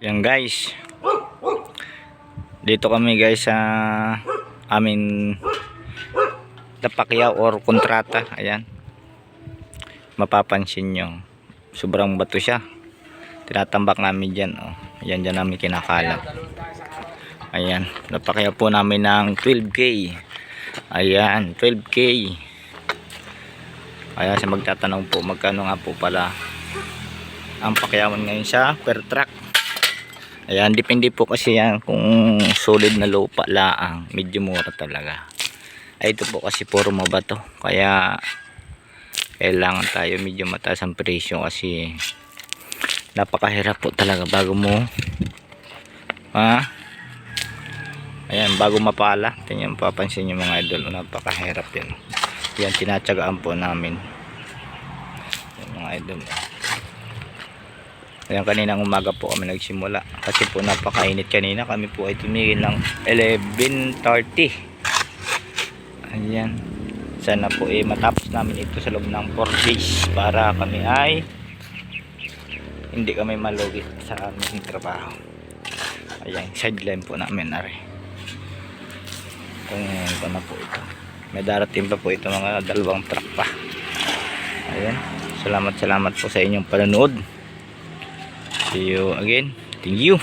Yan guys. Dito kami guys sa amin tapakyaw or kontrata. Ayan. Mapapansin nyo. Sobrang bato siya. Tinatambak namin dyan. Oh. Ayan dyan namin kinakalat. Ayan. Napakyaw po namin ng 12K. Ayan. 12K. Ayan sa magtatanong po magkano nga po pala ang pakyawan ngayon sa per truck. Ayan, depende po kasi yan kung solid na lupa laang, medyo mura talaga. Ay, ito po kasi puro mabato. Kaya kailangan tayo medyo mataas ang presyo kasi napakahirap po talaga bago mo ha? Ayan bago mapala. Tingnan papansin nyo mga idol napakahirap yan yan tinatsagaan po namin. Yan mga idol Ayan, kaninang umaga po kami nagsimula. Kasi po napakainit kanina. Kami po ay tumigil ng 11.30. Ayan. Sana po eh matapos namin ito sa loob ng 4 days. Para kami ay hindi kami malugit sa aming trabaho. Ayan, sideline po namin na rin. Kung ito na po ito. May darating pa po ito mga dalawang truck pa. Ayan. Salamat salamat po sa inyong panonood. See you again. Thank you.